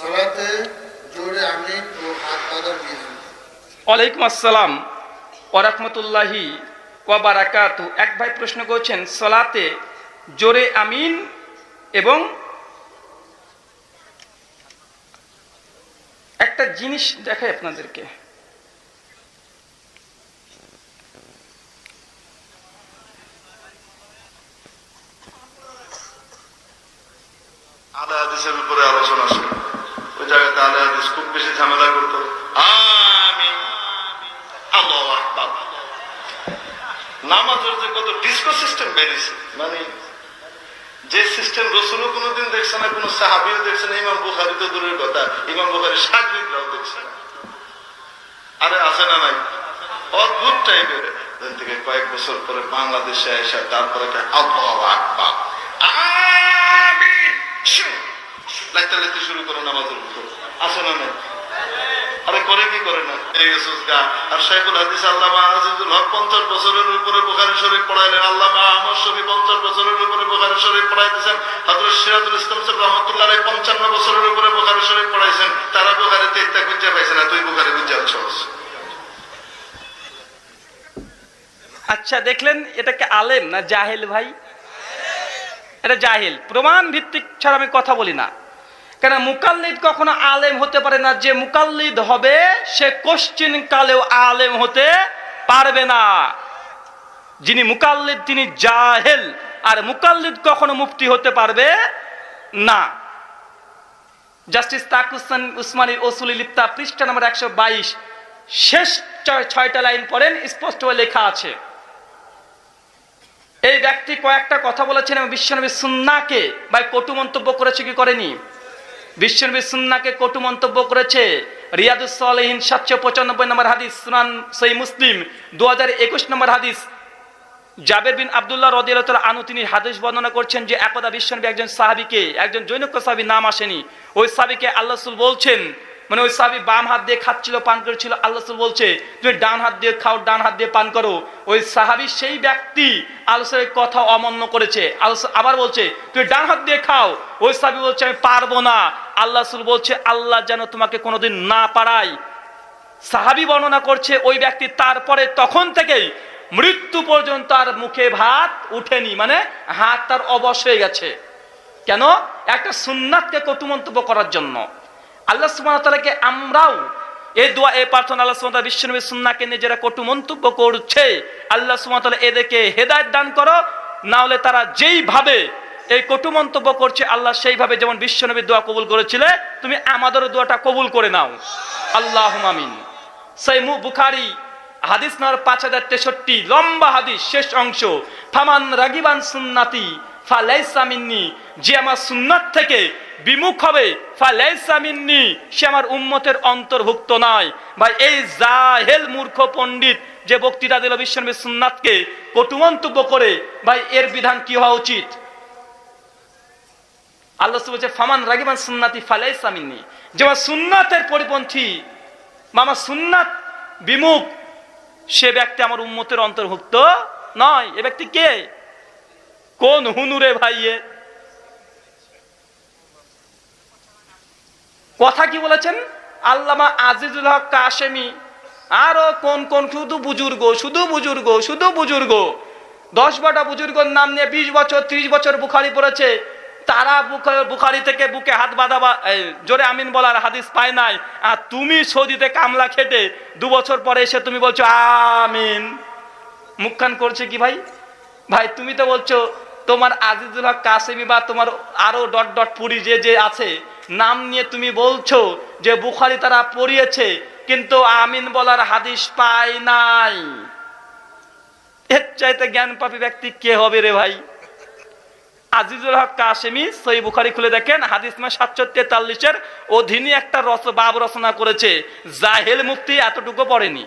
সালাতে জোরে আমি ও হাত বাঁধার ওয়ালাইকুম আসসালাম ওরহমতুল্লাহি ওয়াবারাকাতু এক ভাই প্রশ্ন করছেন সলাতে জোরে আমিন এবং একটা জিনিস দেখাই আপনাদেরকে। আলে হাদিসের উপরে আলোচনা ছিল ওই জায়গাতে আলে হাদিস খুব বেশি ঝামেলা করতো। নামাজের যে কত সিস্টেম বেরিয়েছে মানে যে সিস্টেম দেখছে না সাহাবিও দেখছে না, ইমাম বুখারি তো দূরের কথা, ইমাম বুখারি দেখছে না। আরে আছে না নাই? অদ্ভুত টাইপের থেকে কয়েক বছর পরে বাংলাদেশে এসে তারপরে আবহাওয়া শু! লাইতে লাইতে শুরু করে নামাজের ভিতর আছে না নাই? আরে করে কি করে না? এই গা, আর শাইখুল হাদিস আল্লামা আজিজুল হক পঞ্চাশ বছরের উপরে বুখারী শরীফ পড়াইলেন। আল্লামা আহমদ শফি পঞ্চাশ বছরের উপরে বুখারী শরীফ পড়াইতেছেন। হযরত সিরাজুল ইসলাম সাহেব রহমাতুল্লাহ পঞ্চান্ন বছরের উপরে বুখারী শরীফ পড়াইছেন। তারা বুখারীতে ইত্যা খুঁজে পাইছে না, তুই বুখারী বুঝে আনছস আচ্ছা দেখলেন এটাকে আলেম না জাহেল ভাই? এটা জাহিল। প্রমাণ ভিত্তিক ছাড়া আমি কথা বলি না। কেন মুকাল্লিদ কখনো আলেম হতে পারে না? যে মুকাল্লিদ হবে, সে কোশ্চিন কালেও আলেম হতে পারবে না। যিনি মুকাল্লিদ, তিনি জাহেল। আর মুকাল্লিদ কখনো মুফতি হতে পারবে না। জাস্টিস তাকুসান উসমানীর ওসুলি লিপ্তা, পৃষ্ঠা নম্বর একশো বাইশ, শেষ ছয়- ছয়টা লাইন পড়েন স্পষ্টভাবে লেখা আছে। এই ব্যক্তি কয়েকটা কথা বলেছেন এবং বিশ্বনবী সুন্নাকে বা কটু মন্তব্য করেছে কি করেনি? বিশ্বনবী সুন্নাকে কটু মন্তব্য করেছে রিয়াদুস সালেহিন সাতশো পঁচানব্বই নম্বর হাদিস, সুনান সই মুসলিম দু হাজার একুশ নম্বর হাদিস। জাবের বিন আবদুল্লাহ রদিয়াল আনু তিনি হাদিস বর্ণনা করছেন যে একদা বিশ্বনবী একজন সাহাবিকে, একজন জৈনক সাহাবি নাম আসেনি। ওই সাহাবিকে আল্লাহ বলছেন মানে ওই সাহাবি বাম হাত দিয়ে খাচ্ছিল, পান করেছিল। আল্লাহ বলছে, তুমি ডান হাত দিয়ে খাও, ডান হাত দিয়ে পান করো। ওই সাহাবি সেই ব্যক্তি আলোচনার কথা অমান্য করেছে। আবার বলছে, তুমি ডান হাত দিয়ে খাও। ওই সাহাবি বলছে, আমি পারব না। আল্লাহ বলছে, আল্লাহ যেন তোমাকে কোনোদিন না পারায়। সাহাবি বর্ণনা করছে, ওই ব্যক্তি তারপরে তখন থেকেই মৃত্যু পর্যন্ত আর মুখে ভাত উঠেনি। মানে হাত তার অবশ হয়ে গেছে। কেন? একটা সুন্নাতকে কটু মন্তব্য করার জন্য। আল্লাহ সুবাহতালাকে আমরাও এ দোয়া, এ প্রার্থনা আল্লাহ সুমাত বিশ্বনবী সুন্নাকে নিয়ে যারা কটু মন্তব্য করছে। আল্লাহ সুমাতালা এদেরকে হেদায়ত দান করো না হলে তারা যেইভাবে এই কটু মন্তব্য করছে, আল্লাহ সেইভাবে যেমন বিশ্বনবীর দোয়া কবুল করেছিলে, তুমি আমাদেরও দোয়াটা কবুল করে নাও। আল্লাহ সেই মু বুখারি, হাদিস নার পাঁচ হাজার তেষট্টি, লম্বা হাদিস, শেষ অংশ। ফামান রাগিবান সুন্নাতি ফালাইসা মিন্নি, যে আমার সুন্নাত থেকে বিমুখ হবে, ফালাইসা সে আমার উম্মতের অন্তর্ভুক্ত নয়। ভাই, এই জাহেল মূর্খ পণ্ডিত যে বক্তৃতা দিল বিশ্বনবী সুন্নাতকে কটু মন্তব্য করে, ভাই, এর বিধান কি হওয়া উচিত? আল্লাহ বলছে, ফামান পরিপন্থী, বা সুন্নাত বিমুখ, সে ব্যক্তি আমার অন্তর্ভুক্ত নয়। এ ব্যক্তি কে? কোন হুনুরে ভাইয়ে? কথা কি বলেছেন? আল্লামা আজিজুল হক কাশেমি। আরও কোন কোন, শুধু বুজুর্গ শুধু বুজুর্গ শুধু বুজুর্গ। দশ বারোটা বুজুর্গর নাম নিয়ে বিশ বছর, ত্রিশ বছর বুখারি পড়েছে। তারা বুখা- বুখারি থেকে বুকে হাত বাঁধা জোরে আমিন বলার হাদিস পায় নাই। আর তুমি সৌদিতে কামলা খেটে দু বছর পরে এসে তুমি বলছো, আমিন। মুখখান করছে কি ভাই? ভাই, তুমি তো বলছো তোমার আজিজুল হক কাসেমি বা তোমার আরও ডট ডট পুরি যে যে আছে, নাম নিয়ে তুমি বলছো যে বুখারি তারা পড়িয়েছে, কিন্তু আমিন বলার হাদিস পায় নাই। এর চাইতে জ্ঞান পাপি ব্যক্তি কে হবে রে ভাই? আজিজুল হক কাশেমি সই বুখারি খুলে দেখেন, হাদিস মা সাতশো তেতাল্লিশের অধীনে একটা রস বাব রচনা করেছে, জাহেল মুক্তি এতটুকু পড়েনি।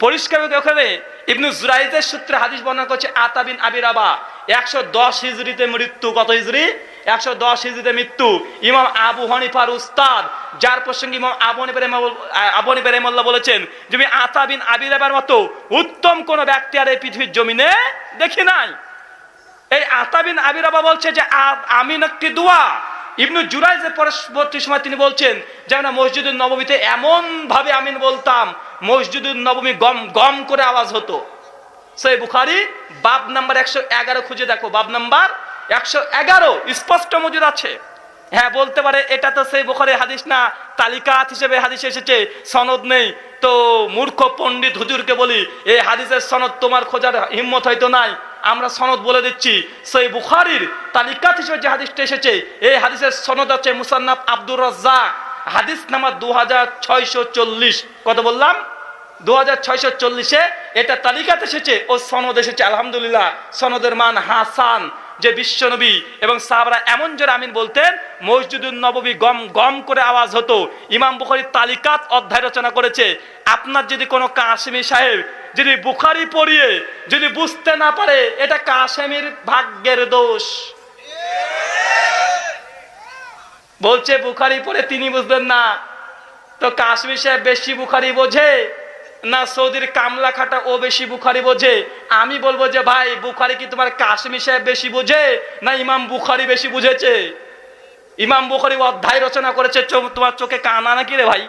পরিষ্কার ওখানে ইবনু জুরাইজের সূত্রে হাদিস বর্ণনা করছে আতাবিন আবিরাবা একশো দশ হিজড়িতে মৃত্যু। কত হিজড়ি একশো দশ হিজড়িতে মৃত্যু। ইমাম আবু হানিফার উস্তাদ, যার প্রসঙ্গে ইমাম আবু হানিফা রহিমাহুল- আবু হানিফা রহিমাহুল্লাহ বলেছেন যে আমি আতাবিন আবিরাবার মতো উত্তম কোন ব্যক্তি আর এই পৃথিবীর জমিনে দেখি নাই। এই আতাবিন আবিরাবা বলছে যে আমিন একটি দোয়া। ইবনু জুরাইজের পরবর্তী সময় তিনি বলছেন যে আমরা মসজিদুল নবমীতে এমন ভাবে আমিন বলতাম মসজিদুল নবমী গম গম করে আওয়াজ হতো। সেই বুখারি, বাব নাম্বার একশো এগারো খুঁজে দেখো। বাব নাম্বার একশো এগারো, স্পষ্ট মজুদ আছে। হ্যাঁ বলতে পারে এটা তো সেই বুখারি হাদিস না, তালিকাত হিসেবে হাদিস এসেছে, সনদ নেই। তো মূর্খ পণ্ডিত হুজুরকে বলি এই হাদিসের সনদ তোমার খোঁজার হিম্মত হয়তো নাই। আমরা সনদ বলে দিচ্ছি, সেই বুখারির তালিকাত হিসেবে যে হাদিসটা এসেছে এই হাদিসের সনদ আছে মুসান্নাফ আব্দুর রাজ্জাক। হাদিস নাম্বার দু হাজার ছয়শো চল্লিশ। কত বললাম? দু হাজার ছয়শো চল্লিশে এটা তালিকাতে এসেছে। ও সনদ এসেছে, আলহামদুলিল্লাহ। সনদের মান হাসান। যে বিশ্বনবী এবং সাহাবরা এমন জোরে আমিন বলতেন মসজিদুল নববী গম গম করে আওয়াজ হতো। ইমাম বুখারি তালিকাত অধ্যায় রচনা করেছে। আপনার যদি কোনো কাশ্মী সাহেব যদি বুখারি পড়িয়ে যদি বুঝতে না পারে, এটা কাশেমির ভাগ্যের দোষ। বলছে, বুখারি পড়ে তিনি বুঝবেন না। তো কাশ্মীর সাহেব বেশি বুখারি বোঝে না সৌদির কামলা খাটা ও বেশি বুখারি বোঝে? আমি বলব যে, ভাই, বুখারি কি তোমার কাশ্মীর সাহেব বেশি বোঝে না ইমাম বুখারি বেশি বুঝেছে? ইমাম বুখারি অধ্যায় রচনা করেছে তোমার চোখে কানা নাকি রে ভাই?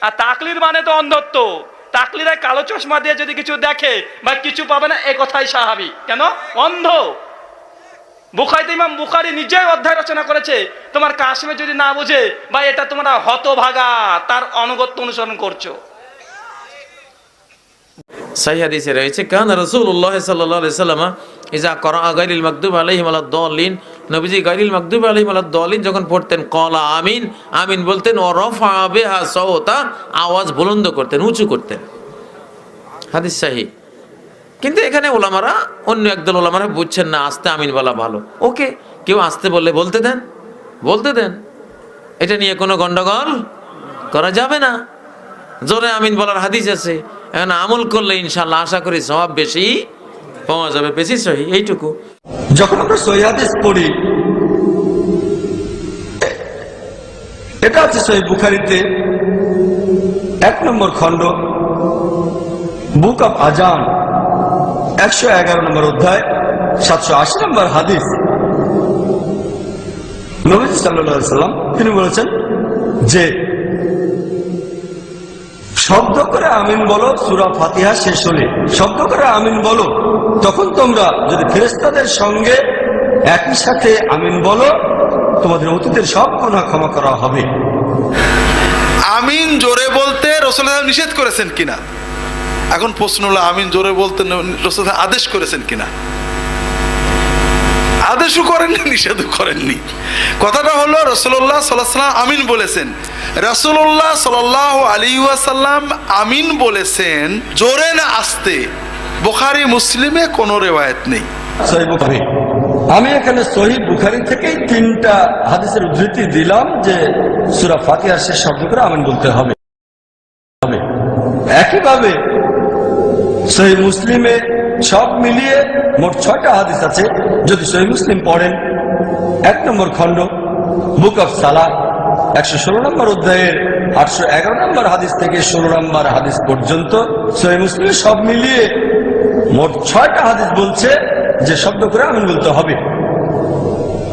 আর তাকলির মানে তো অন্ধত্ব। তাকলিরা কালো চশমা দিয়ে যদি কিছু দেখে বা কিছু পাবে না, এ কথাই স্বাভাবিক। কেন? অন্ধ। বুখারিতে ইমাম বুখারি নিজেই অধ্যায় রচনা করেছে, তোমার কাশ্মীর যদি না বুঝে বা এটা তোমরা হতভাগা, তার অনুগত্য অনুসরণ করছ। যখন পড়তেন কলা আমিন আমিন বলতেন আওয়াজ বুলন্দ করতেন, উঁচু করতেন। হাদিস সাহি। কিন্তু এখানে ওলামারা অন্য একদল ওলামারা বুঝছেন না, আসতে আমিন বলা ভালো। ওকে, কেউ আসতে বললে বলতে দেন? বলতে দেন। এটা নিয়ে কোনো গন্ডগোল করা যাবে না। জোরে আমিন বলার হাদিস আছে। এখন আমল করলে ইনশাল্লাহ আশা করি সব বেশি পাওয়া যাবে, বেশি সহি, এইটুকু। যখন আমরা সহিহাদিস পড়ি, এটা আছে সহি বুখারিতে এক নম্বর খণ্ড, বুক অফ আজান একশো এগারো নম্বর অধ্যায়, সাতশো আশি নম্বর হাদিস। নবীজ সাল্লাম তিনি বলেছেন যে, শব্দ করে আমিন বলো, সুরা ফাতিহা শেষ হলে শব্দ করে আমিন বলো, তখন তোমরা যদি ফেরেস্তাদের সঙ্গে একই সাথে আমিন বলো, তোমাদের অতীতের সব গুনাহ ক্ষমা করা হবে। আমিন জোরে বলতে রসুল নিষেধ করেছেন কিনা? এখন প্রশ্ন হলো, আমিন জোরে বলতে রসুল আদেশ করেছেন কিনা? আদেশও করেননি, নিষেধও করেননি। কথাটা হলো রসুল্লাহ সাল্লাম আমিন বলেছেন। রসুল্লাহ সাল আলী ওয়াসাল্লাম আমিন বলেছেন, জোরে না আসতে। বোখারি, মুসলিমে কোনো রেওয়ায়ত নেই। আমি এখানে সহি বুখারি থেকেই তিনটা হাদিসের উদ্ধৃতি দিলাম যে সুরা ফাতিহার শেষ শব্দ করে আমিন বলতে হবে। একইভাবে সহি মুসলিমে সব মিলিয়ে মোট ছয়টা হাদিস আছে, যদি সহি মুসলিম পড়েন। এক নম্বর খণ্ড, বুক অফ সালা একশো ষোলো নম্বর অধ্যায়ের আটশো এগারো নম্বর হাদিস থেকে ষোলো নম্বর হাদিস পর্যন্ত সহি মুসলিমে সব মিলিয়ে মোট ছয়টা হাদিস বলছে, যে শব্দ করে আমিন বলতে হবে।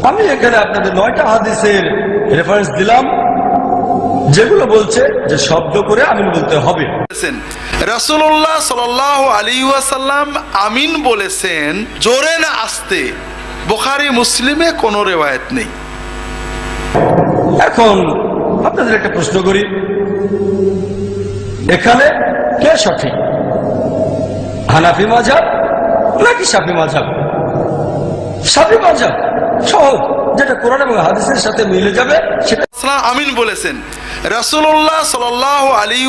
আমি এখানে আপনাদের নয়টা হাদিসের রেফারেন্স দিলাম, যেগুলো বলছে যে শব্দ করে আমিন বলতে হবে। বলেছেন রাসূলুল্লাহ সাল্লাহ আলী ওয়াসাল্লাম আমিন বলেছেন জোরে না আসতে বোখারি মুসলিমে কোনো রেওয়ায়ত নেই। এখন আপনাদের একটা প্রশ্ন করি। এখানে কে সঠিক? হানাফি মাঝাব নাকি সাফি মাঝাব সাফি মাঝাব সহজ যেটা কোরআন এবং হাদিসের সাথে মিলে যাবে সেটা আমিন বলেছেন রাসূলুল্লাহ সাল্লাহ আলী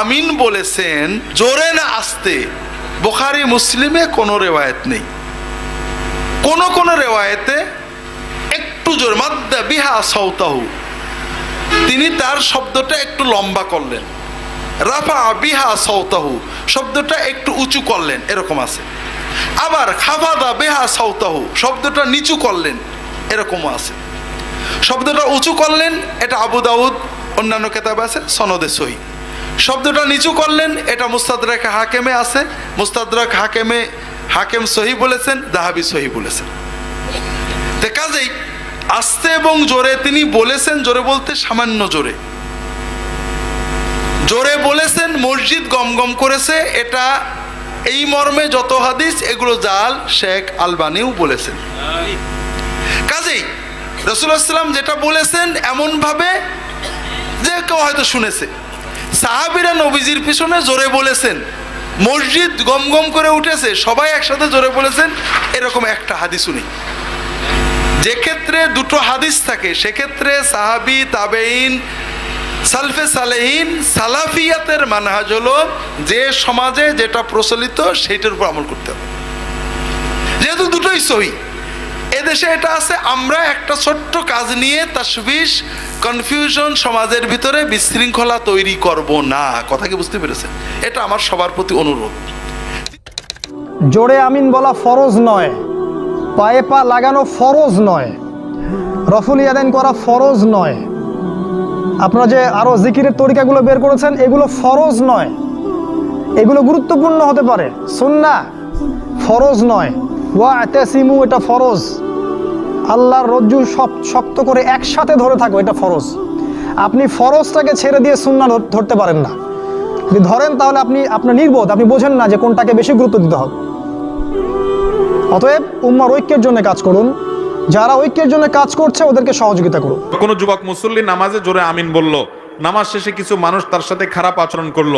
আমিন বলেছেন, জোরে না আসতে। বোখারি মুসলিমে কোনো রেওয়ায়ত নেই। কোন কোন রেওয়ায়েতে একটু জোর, মাদ্দা বিহা সৌতাহু তিনি তার শব্দটা একটু লম্বা করলেন। রাফা বিহা সৌতাহু শব্দটা একটু উঁচু করলেন, এরকম আছে। আবার খাফাদা বেহা সৌতাহু শব্দটা নিচু করলেন, এরকমও আছে। শব্দটা উঁচু করলেন, এটা আবু দাউদ, অন্যান্য কেতাবে আছে, সনদে সহি। শব্দটা নিচু করলেন, এটা মুস্তাদরাক হাকেমে আছে, মুস্তাদরাক হাকেমে, হাকেম সহি বলেছেন, দাহাবি সহি বলেছেন। তে কাজেই, আস্তে এবং জোরে তিনি বলেছেন, জোরে বলতে সামান্য জোরে। জোরে বলেছেন, মসজিদ গম গম করেছে, এটা এই মর্মে যত হাদিস, এগুলো জাল শেখ আলবানিও বলেছেন। কাজেই রসুলাম যেটা বলেছেন এমনভাবে যে কেউ হয়তো শুনেছে। সাহাবিরা নবীজির পিছনে জোরে বলেছেন, মসজিদ গম গম করে উঠেছে, সবাই একসাথে জোরে বলেছেন, এরকম একটা হাদিসও নেই। যে ক্ষেত্রে দুটো হাদিস থাকে, সেক্ষেত্রে সাহাবি তাবেইন সালফে সালেহীন, সালাফিয়াতের মানহাজ হলো যে সমাজে যেটা প্রচলিত, সেইটার উপর আমল করতে হবে। যেহেতু দুটোই সহি এদেশে এটা আছে, আমরা একটা ছোট্ট কাজ নিয়ে তাসবিশ কনফিউশন সমাজের ভিতরে বিশৃঙ্খলা তৈরি করব না। কথা কি বুঝতে পেরেছেন? এটা আমার সবার প্রতি অনুরোধ। জোরে আমিন বলা ফরজ নয়, পায়ে পা লাগানো ফরজ নয়, রফুল ইয়াদাইন করা ফরজ নয়। আপনারা যে আরও জিকিরের তরিকাগুলো বের করেছেন, এগুলো ফরজ নয়। এগুলো গুরুত্বপূর্ণ হতে পারে। সুন্না ফরজ নয়। ওয়া সিমু এটা ফরজ। আল্লাহর রজ্জু সব শক্ত করে একসাথে ধরে থাকো, এটা ফরজ। আপনি ফরজটাকে ছেড়ে দিয়ে সুন্না ধরতে পারেন না। যদি ধরেন তাহলে আপনি, আপনার নির্বোধ, আপনি বোঝেন না যে কোনটাকে বেশি গুরুত্ব দিতে হবে। অতএব উম্মার ঐক্যের জন্য কাজ করুন। যারা ঐক্যের জন্য কাজ করছে, ওদেরকে সহযোগিতা করুন। কোনো যুবক মুসল্লি নামাজে জোরে আমিন বলল। নামাজ শেষে কিছু মানুষ তার সাথে খারাপ আচরণ করল।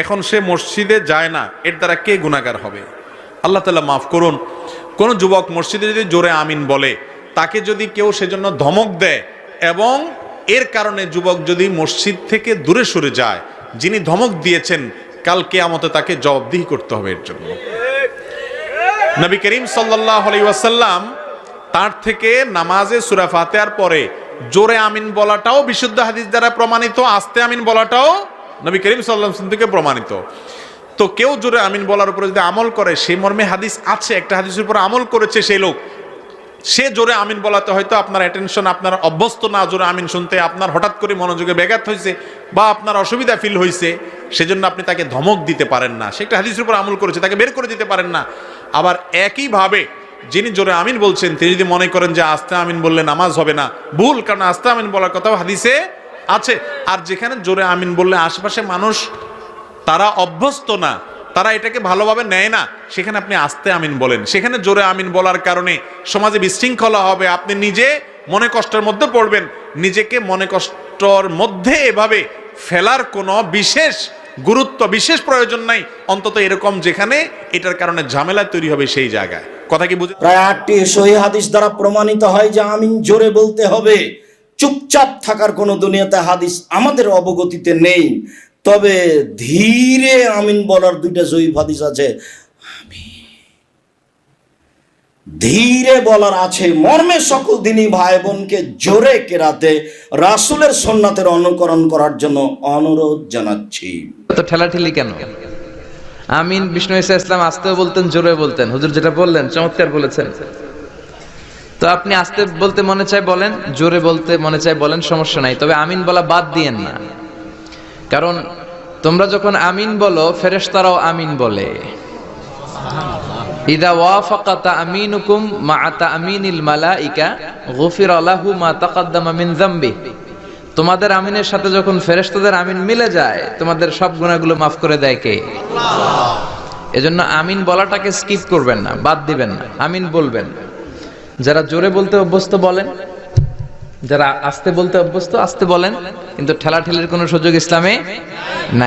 এখন সে মসজিদে যায় না, এর দ্বারা কে গুণাগার হবে? আল্লাহ তালা মাফ করুন। কোন যুবক মসজিদে যদি জোরে আমিন বলে, তাকে যদি কেউ সেজন্য ধমক দেয় এবং এর কারণে যুবক যদি মসজিদ থেকে দূরে সরে যায়, যিনি ধমক দিয়েছেন, কাল কেয়ামতে তাকে জবাবদিহি করতে হবে এর জন্য। নবী করিম সাল্লাহ ওয়াসাল্লাম তার থেকে নামাজে সুরা ফাতেহার পরে জোরে আমিন বলাটাও বিশুদ্ধ হাদিস দ্বারা প্রমাণিত, আস্তে আমিন বলাটাও নবী করিম সাল্লাম থেকে প্রমাণিত। তো কেউ জোরে আমিন বলার উপরে যদি আমল করে সেই মর্মে হাদিস আছে, একটা হাদিসের উপর আমল করেছে সেই লোক। সে জোরে আমিন বলাতে হয়তো আপনার অ্যাটেনশন আপনার অভ্যস্ত না জোরে আমিন শুনতে, আপনার হঠাৎ করে মনোযোগে ব্যাঘাত হয়েছে বা আপনার অসুবিধা ফিল হয়েছে, সেজন্য আপনি তাকে ধমক দিতে পারেন না। সে একটা হাদিসের উপর আমল করেছে, তাকে বের করে দিতে পারেন না। আবার একইভাবে যিনি জোরে আমিন বলছেন, তিনি যদি মনে করেন যে আস্তে আমিন বললে নামাজ হবে না, ভুল, কারণ আস্তে আমিন বলার কথাও হাদিসে আছে। আর যেখানে জোরে আমিন বললে আশেপাশে মানুষ তারা অভ্যস্ত না, তারা এটাকে ভালোভাবে নেয় না। সেখানে আপনি আস্তে আমিন বলেন। সেখানে জোরে আমিন বলার কারণে সমাজে বিশৃঙ্খলা হবে। আপনি নিজে মনে কষ্টের মধ্যে পড়বেন। নিজেকে মনে কষ্টর মধ্যে এভাবে ফেলার কোনো বিশেষ গুরুত্ব, বিশেষ প্রয়োজন নাই। অন্তত এরকম যেখানে এটার কারণে ঝামেলা তৈরি হবে সেই জায়গায়। কথা কি বুঝে প্রায় আটটি সহি হাদিস দ্বারা প্রমাণিত হয় যে আমিন জোরে বলতে হবে। চুপচাপ থাকার কোনো দুনিয়াতে হাদিস আমাদের অবগতিতে নেই। তবে ধীরে আমিন বলার দুইটা জয়ীফ হাদিস আছে। ধীরে বলার আছে, মর্মে সকল দিনই ভাই বোনকে জোরে কেরাতে রাসুলের সন্ন্যাতের অনুকরণ করার জন্য অনুরোধ জানাচ্ছি। তো ঠেলাঠেলি কেন? আমিন বিষ্ণু ইসা ইসলাম আসতেও বলতেন, জোরে বলতেন। হুজুর যেটা বললেন, চমৎকার বলেছেন। তো আপনি আস্তে বলতে মনে চায় বলেন, জোরে বলতে মনে চায় বলেন, সমস্যা নাই। তবে আমিন বলা বাদ দিয়েন না কারণ তোমরা যখন আমিন বলো, ফেরেশতারাও আমিন বলে। ইদা ওয়াফাকাতা আমিনুকুম মা আতা আমিনিল মালাইকা, গফির আলাহু মা তাকাদ্দামা মিন যামবি। তোমাদের আমিনের সাথে যখন ফেরেশতাদের আমিন মিলে যায়, তোমাদের সব গুণাগুলো মাফ করে দেয় কে? এজন্য আমিন বলাটাকে স্কিপ করবেন না, বাদ দিবেন না, আমিন বলবেন। যারা জোরে বলতে অভ্যস্ত বলেন যারা আস্তে বলতে অভ্যস্ত আস্তে বলেন কিন্তু ঠেলা ঠেলের কোনো সুযোগ ইসলামে নাই।